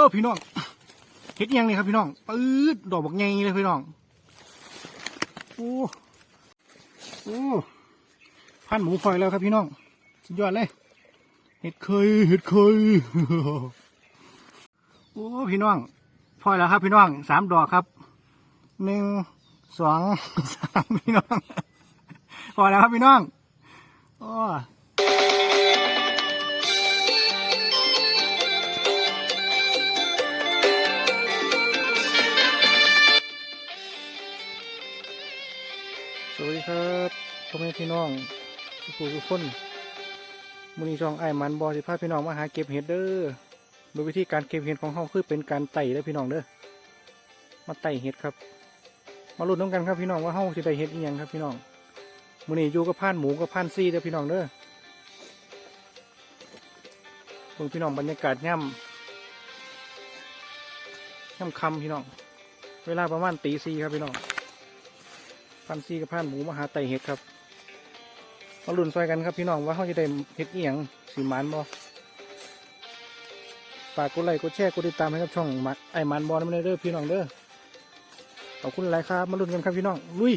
อพี่น้องเห็ดยังนี่ครับพี่น้องปื๊ดดอกบักใหญ่เลยพี่น้องโอ้โอ้พันหมูฝอยแล้วครับพี่น้องสุดยอดเลย เห็ดเคยเห็ดเคยโอ้พี่น้องพอยแล้วครับพี่น้องสามดอกครับหนึ่งสองสามพี่น้องพอแล้วครับพี่น้องโอ้ ทุกคนมูนีช่องไอ้มันบอสิพาพี่น้องมาหาเก็บเห็ดเด้อโดยวิธีการเก็บเห็ดของเขาคือเป็นการไต่เด้พี่น้องเด้อ มาไต่เห็ดครับ มาลุ้นน้ำกันครับพี่น้องว่าเขาจะได้เห็ดอีหยังครับพี่น้องมือนี้อยู่กับผ่านหมูกับผ่านซี่เด้อพี่น้องเด้อเบิ่งพี่น้องบรรยากาศย่ำย่ำคำพี่น้อง เวลาประมาณตีสี่ครับพี่น้องผ่านซี่กับผ่านหมูมาหาไต่เห็ดครับ มาลุ้นซอยกันครับพี่น้องว่าเขาจะได้เห็ดเอียงสีมันบ่ฝากกดไลค์กดแชร์กดติดตามให้กับช่องไอ้มันบอลไม่ได้เด้อพี่น้องเด้อขอบคุณหลายครับ มาลุ้นกันครับพี่น้องลุย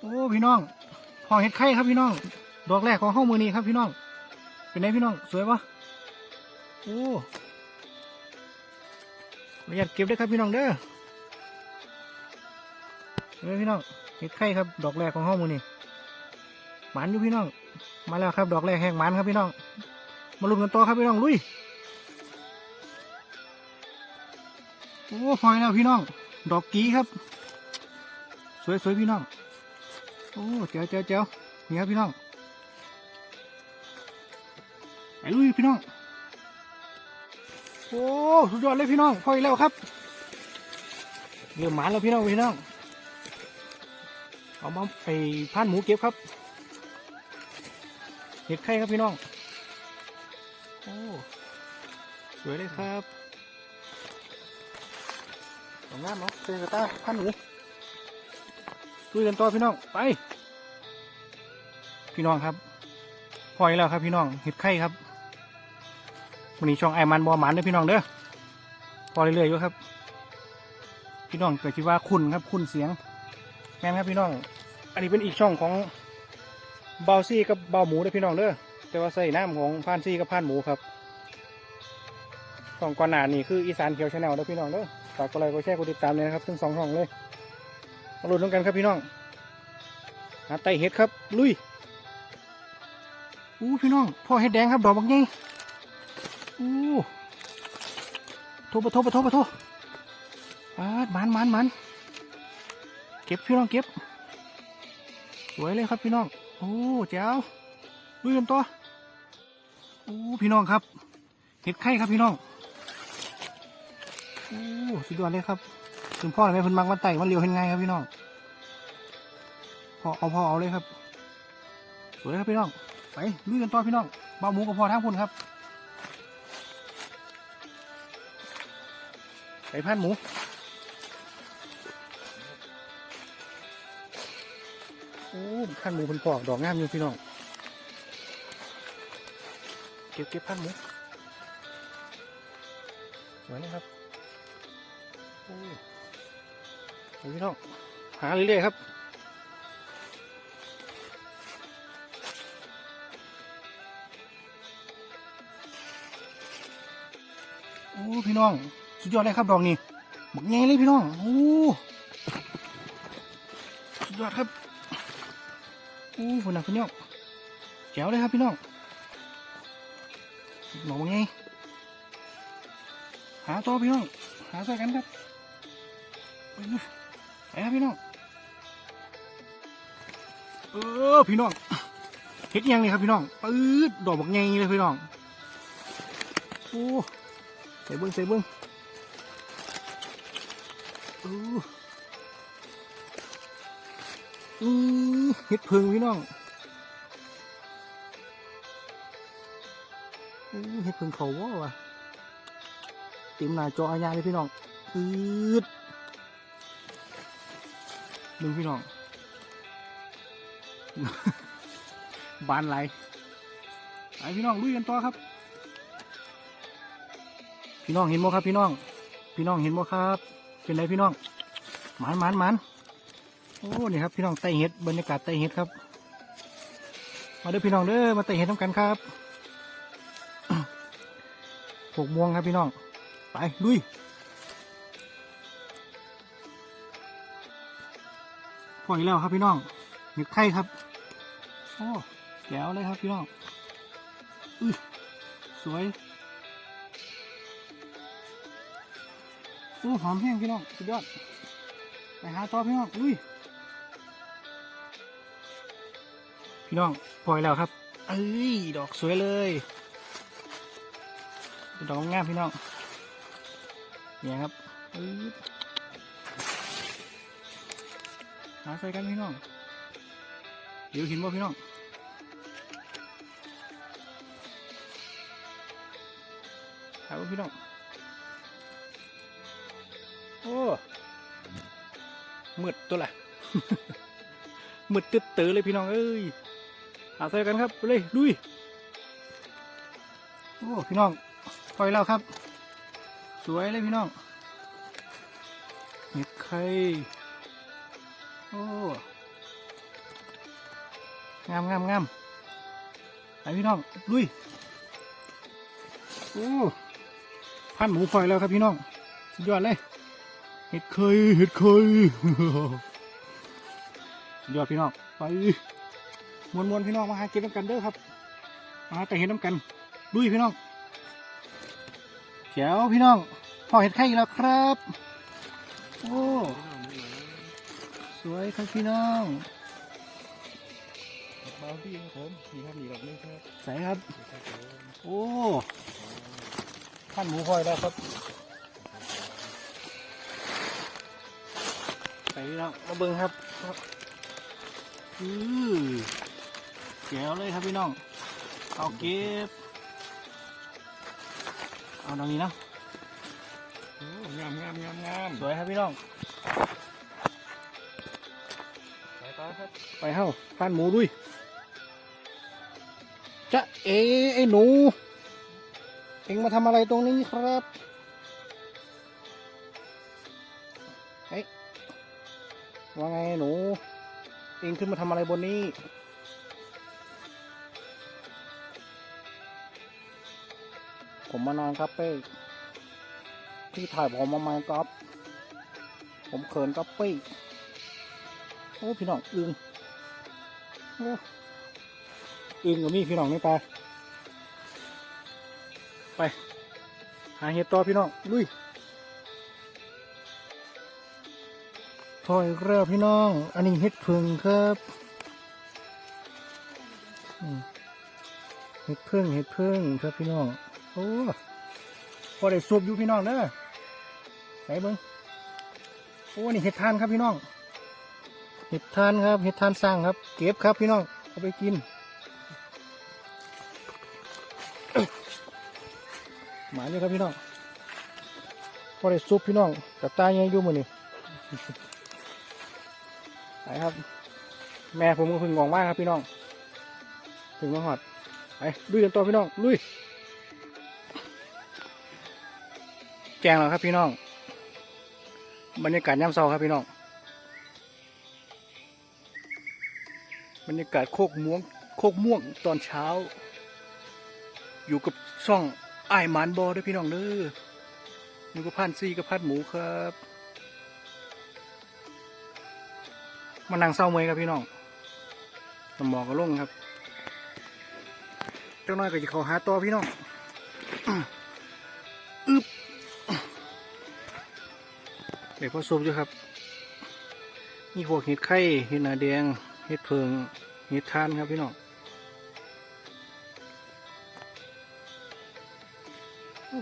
โอ้พี่น้องพอเห็ดไข่ครับพี่น้อง ดอกแรกของห้องมือนี้ครับพี่น้อง เป็นไงพี่น้องสวยปะโอ้ประหยัดเก็บได้ครับพี่น้องเด้อเห็นไหมพี่น้อง เห็ดไข่ครับ ดอกแรกของห้องมือนี้หมันอยู่พี่น้อง มาแล้วครับ ดอกแรกแห้งหมันครับพี่น้อง มาลุ้นกันต่อครับพี่น้องลุยโอ้พลอยแล้วพี่น้อง ดอกกีครับ สวยสวยๆพี่น้อง โอ้เจ๋วเจ๋วเจ๋วนี่ครับพี่น้องไปลุยพี่น้อง โอ้สุดยอดเลยพี่น้องพลอยแล้วครับเริ่มหมานแล้วพี่น้องพี่น้อง เอามาไปพันหมูเก็บครับ เห็ดไข่ครับพี่น้อง โอ้ สวยเลยครับสองงามเนาะเจอกระต้าพันหมูดูกันต่อพี่น้อง ไป พี่น้องครับพอยแล้วครับพี่น้อง เห็ดไข่ครับวันนี้ช่องไอมันบอหมันเด้อพี่น้องเด้อ พอเรื่อยๆอยู่ครับ พี่น้องเกิดที่ว่าคุณครับคุณเสียง แม่นครับพี่น้อง อันนี้เป็นอีกช่องของเบาซี่กับเบาหมูเด้อพี่น้องเด้อแต่ว่าใส่น้ำของพานซี่กับพานหมูครับช่องก่อนหน้านี่คืออีสานเขียวชาแนลแล้วพี่น้องเด้อฝากกดไลค์กดแชร์กดติดตามเลยนะครับทั้งสองช่องเลยมาลุ้นกันครับพี่น้องหาไต่เห็ดครับ ลุยอู้พี่น้องพ่อเห็ดแดงครับดอกบางใหญ่อู้โทษปะโทษปะโทษปะโทษปาดมันมันมัน เก็บพี่น้องเก็บ สวยเลยครับพี่น้อง โอ้เจ้าลุยกันต่อโอ้พี่น้องครับ เห็ดไข่ครับพี่น้อง โอ้สุดยอดเลยครับคุณพ่อแม่เพิ่นมักมันไต่มันเร็วเห็นไงครับพี่น้องพอเอาพอเอาเลยครับ สวยครับพี่น้อง ไปลุยกันต่อพี่น้องเบาหมูกับพ่อทั้งพุ่นครับ ไปพันหมู อ้พันหมูเพิ่นปอกดอกงามอยู่พี่น้อง เก็บเก็บพันหมูสวยนะครับโอ้พี่น้อง หาเรื่อยๆครับโอ้พี่น้อง สุดยอดเลยครับดอกนี้บักใหญ่เลยพี่น้องโอ้สุดยอดครับ อ้ฝนหนักฝนเนาะแจ๋วเลยครับพี่น้องหนองไงหาตัวพี่น้อง หาใส่กันครับไปครับพี่น้อง เออพี่น้องเห็ดยังนี่ครับพี่น้องปื๊ดดอกบักไงเลยพี่น้องโอ้ใส่เบิ้งใส่เบิ้งโอ้ อือเห็ดเพิงพี่น้องเฮ็ดเพิ่งเขาว่าวะต็มหน้าจออาญาเลยพี่น้องอืดดึงพี่น้องบานไหลไปพี่น้องลุยกันต่อครับ พี่น้องเห็นบ่ครับ พี่น้อง พี่น้องเห็นบ่ครับ เป็นไรพี่น้องหมันหมันหมัน โอ้นี่ครับพี่น้องไตเห็ดบรรยากาศไตเห็ดครับ มาเด้อพี่น้องเด้อมาไตเห็ดน้ำกันครับหกโมงครับพี่น้องไปลุยพออีกแล้วครับพี่น้องเห็ดไข่ครับโอ้แก้วเลยครับพี่น้องอุ้ยสวยโอ้หอมแห้งพี่น้องสุดยอดไปหาต่อพี่น้องอุ้ย พี่น้องปล่อยแล้วครับ เอ้ยดอกสวยเลยดอกงามพี่น้องเนี่ยครับหาใส่กันพี่น้องเดี๋ยวเห็นว่าพี่น้องหาว่าพี่น้องโอ้มืดตัวละมืดตึ๊ดเต๋อเลยพี่น้องเอ้ย หาใส่กันครับไปเลยลุยโอ้พี่น้องปล่อยแล้วครับ สวยเลยพี่น้องเห็ดไข่โอ้งามงามงามไปพี่น้องลุยโอ้พันหมูปล่อยแล้วครับพี่น้องสุดยอดเลยเห็ดเคยเห็ดเคยสุดยอดพี่น้องไป มวนมวนๆพี่น้องมาหาเก็บน้ำกันเด้อครับ มาหาแต่เห็ดน้ำกันลุยพี่น้องเขียวพี่น้องพอเห็ดไข่อีกแล้วครับ โอ้สวยครับพี่น้องเบาพี่ครับผมมีครับมีดอกนึงครับใส่ครับครับผมโอ้ท่านหมูพลอยแล้วครับไปแล้วมาเบิ้งครับอือ แก้วเลยครับพี่น้อง เอาเก็บ เอาตรงนี้นะโอ้งามงามงามงามสวยครับพี่น้อง ไปต่อครับ ไปเฮ้าท่านหมูด้วยจะเอไอ้หนู เอ็งมาทำอะไรตรงนี้ครับเฮ้ยว่าไงหนู เอ็งขึ้นมาทำอะไรบนนี้ ผมมานอนครับเป้ที่ถ่ายผมมาไมกอฟผมเขินก๊อปปี้โอ้พี่น้องอึงโอ้อึงกับมีพี่น้องนี่ไปไป หาเห็ดต่อพี่น้องลุยพออีกแล้วพี่น้อง อันนี้เห็ดพึ่งครับเห็ดพึ่งเห็ดพึ่งครับพี่น้อง โอ้พอได้สูบอยู่พี่น้องเด้อไหนเบิ้งโอ้นี่เห็ดทานครับพี่น้อง เห็ดทานครับเห็ดทานสร้างครับ เก็บครับพี่น้องเอาไปกินหมาเลยครับพี่น้องพอได้ซุปพี่น้องกับตายังอยู่มือนี่ไปครับ แม่ผมก็เพึ่งงองมากครับพี่น้อง ถึงมาหอดไปลุยกันต่อพี่น้องลุย แจงแล้วครับพี่น้อง บรรยากาศย่ำเช้าครับพี่น้อง บรรยากาศโคกม่วง โคกม่วงตอนเช้า อยู่กับช่องไอ้หมานบอด้วยพี่น้องเด้ออยู่กับพันซีกับพันหมูครับมานั่งเศร้าเมยครับพี่น้องสมองก็ลงครับ เจ้าน้อยก็จะเขาหาต่อพี่น้อง เดี๋ยวพอซุปอยู่ครับนี่พวกเห็ดไข่เห็ดหนาแดงเห็ดเพิงเห็ดทานครับพี่น้อง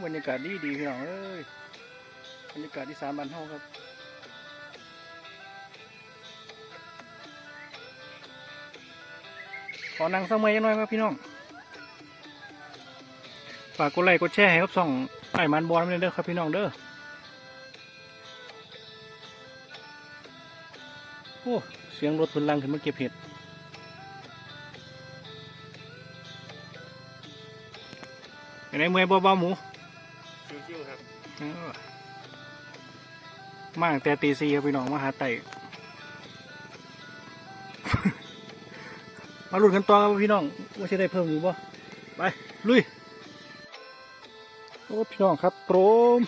บรรยากาศดีดีพี่น้องเอ้ยบรรยากาศที่สามบ้านเฮาครับขอนั่งสักเมื่อยังหน่อยครับพี่น้องฝากกดไลค์กดแชร์ให้ครับส่องไอ้มันบอลไม่เด้อครับพี่น้องเด้อ อ้เสียงรถพนลังขึ้นมาเก็บเห็ดอย่างไรเมื่อยบ่เบาๆหมูสู้ชิวๆครับเออมาตั้งแต่ตีสี่ครับพี่น้องมาหาไต่มาลุ้นกันต่อครับพี่น้องว่าจะได้เพิ่มหรือบ่ไปลุยโอ้พี่น้องครับโตรม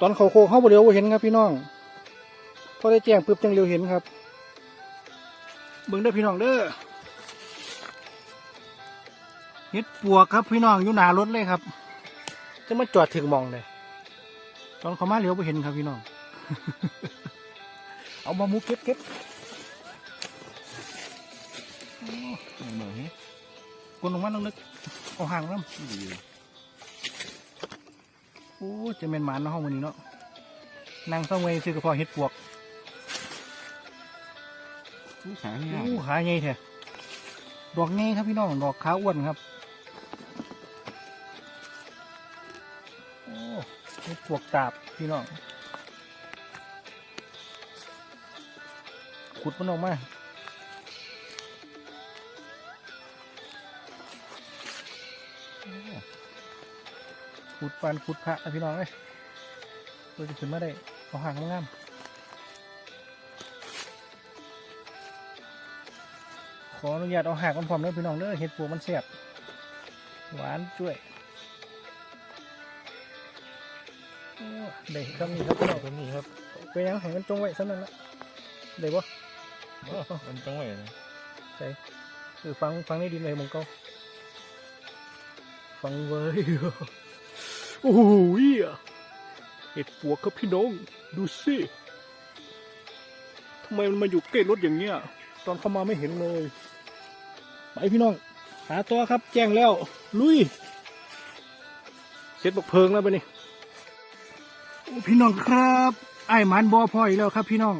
ตอนเขาโคเข้าบ่เร็วบ่เห็นครับพี่น้อง พอได้แจ้งปุ๊บจังเร็วเห็นครับ เบิ่งเด้อพี่น้องเด้อเฮ็ดปวกครับพี่น้องอยู่หน้ารถเลยครับ จะมาจอดถึงหมองเลยตอนเขามาเลี้ยวไปเห็นครับพี่น้อง เอามามุกเก็บเก็บเหมือนกลนลงมาลงลึกเอาห่างน้ดีำโอ้จะเป็นหมานเนาะห้องวันนี้เนาะนั่งเศร้าเงยซื้อกระเพาะเห็ดปวก ขาง่ายโอ้ขาใหญ่แท้ดอกใหญ่ครับพี่น้องดอกขาอ้วนครับโอ้เห็ดปวกตาบพี่น้องขุดมันออกมาขุดปันขุดพระพี่น้องเอ้ยเราจะขึ้นมาได้เอาห่างงาม ขออนุญาตเอาหากมันพร้อมเลยพี่น้องเด้อเห็ดปวกมันเสียบหวานจ้วยโอ้ได้ก็มีครับพี่น้องตัวนี้ครับไปยังให้มันจงไว้สำนั้นละได้ปะมันจังไหวนะใช่คือฟังฟังในดินเลยมองเก้าฟังเว้ยโอ้โหอะเห็ดปวกครับพี่น้อง ดูสิทำไมมันมาอยู่ใกล้รถอย่างเงี้ย ตอนเข้ามาไม่เห็นเลย ไปพี่น้อง หาตัวครับแจ้งแล้ว ลุยเสร็จบักเพลิงแล้วไปนี่พี่น้องครับไอ้หมันบอพออีกแล้วครับ พี่น้อง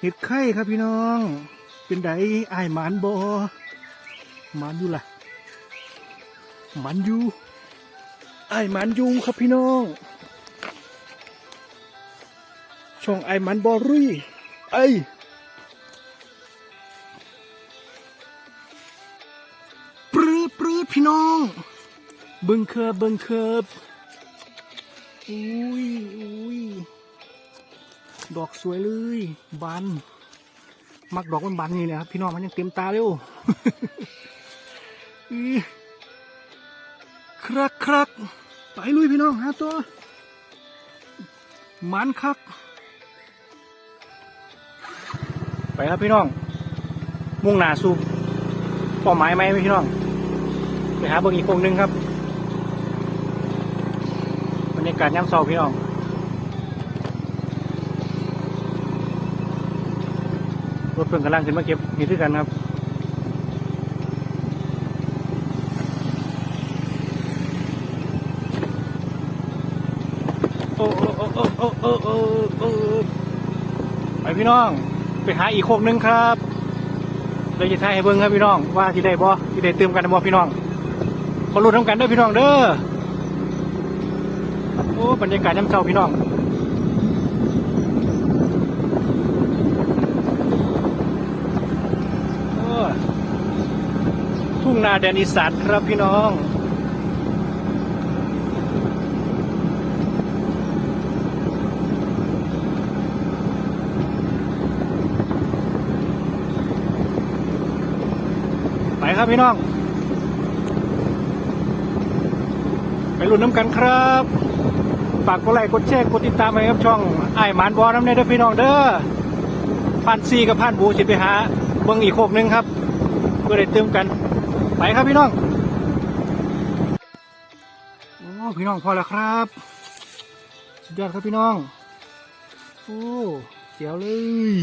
เห็ดไข่ครับพี่น้อง เป็นไดไอ้หมันบอหมันอยู่ล่ะหมันอยู่ไอ้หมันอยู่ครับพี่น้อง ช่องไอ้หมันบอรี่ยไอ้ เบิงเคิบเบิงเคิบอุ้ยอุ้ยดอกสวยเลยบานมักดอกมันบานนี่เลยครับพี่น้องมันยังเต็มตาเร็วครับครับไปลุยพี่น้องหาตัวมันคัก ไปครับพี่น้อง มุ่งหน้าสู่เป้าหมายไหมพี่น้องไปหาเบิ่งอีกองหนึงครับากาศย่ำเศร้าพี่น้องรถเพิ่งกำลังขึ้นมาเก็บเห็ด้วยกันครับโอ้โอ้โอ้โอ้โอ้โอ้โอ้ไปพี่น้อง ไปหาอีกโคกนึงครับเราจะทายให้เบิ้งครับพี่น้องว่าที่ได้บ่ที่ได้เติมกันบ่พี่น้องขอรุ่นทำกันเด้อพี่น้องเด้อ อ้บรรยากาศน้ำเช้าพี่น้องโอ้ทุ่งนาแดนอีสานครับพี่น้องไปครับพี่น้อง ไปลุ้นน้ำกันครับ ฝากกดไลค์กดแชร์กดติดตามไปครับช่องไอ้ายหมานบอน้ำในเด้อพี่น้องเด้อพันซีกับพันบูสิไปหาเบิ่งอีกโคกหนึงครับเพื่อได้เติมกัน ไปครับพี่น้องโอ้พี่น้องพอแล้วครับสุดยอดครับพี่น้องโอ้เจ๋วเลย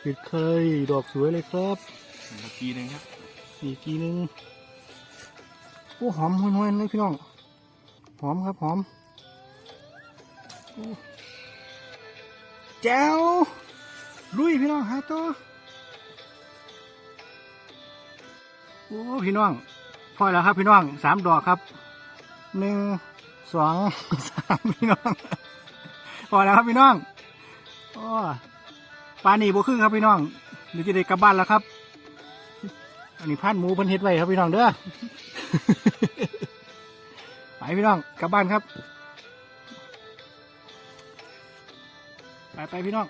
เห็ดเคยดอกสวยเลยครับเมื่อกี้นึงครับอีกทีหนึงโอ้หอมห้วยๆเลยพี่น้องหอมครับหอมโอ้ แจ๋วลุยพี่น้องหาตัวโอ้พี่น้องพอแล้วครับพี่น้องสามดอกครับหนึ่งสองสามพี่น้องพอแล้วครับพี่น้องโอ้ปลาหนีบวครึ่งครับพี่น้องเดี๋ยวจะได้กลับบ้านแล้วครับ อันนี้พันหมูเพันเฮ็ดไว้ครับพี่น้องเด้อไปพี่น้องกลับบ้านครับ ไปไปพี่น้อง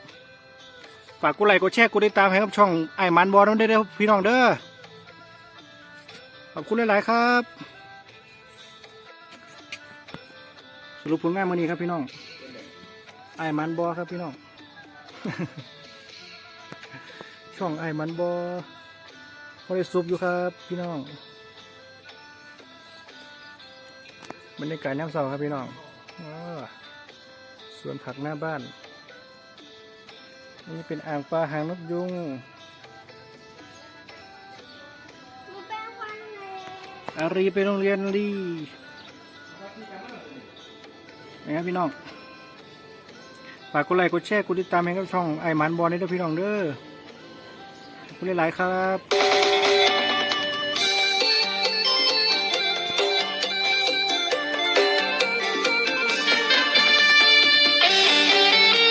ฝากกดไลค์กดแชร์กดติดตามให้กับช่องไอ้มันบอลนั่นได้เด้อพี่น้องเด้อ ขอบคุณหลาย ๆ ครับ สรุปผลงานมื่อนี้ครับพี่น้อง ไอ้มันบอครับพี่น้อง ช่องไอ้มันบอพอได้ซุปอยู่ครับพี่น้องบรรยากาศน้ำเสาครับพี่น้องอสวนผักหน้าบ้าน นี่เป็นอ่างปลาหางนกยุงมีแป้งฟันเลยอารีไปโรงเรียนรีนะครับพี่น้องฝากกดไลค์กดแชร์กดติดตามให้กับช่องไอหมันบอลได้ด้วยพี่น้องเด้อขอบคุณหลายๆครับ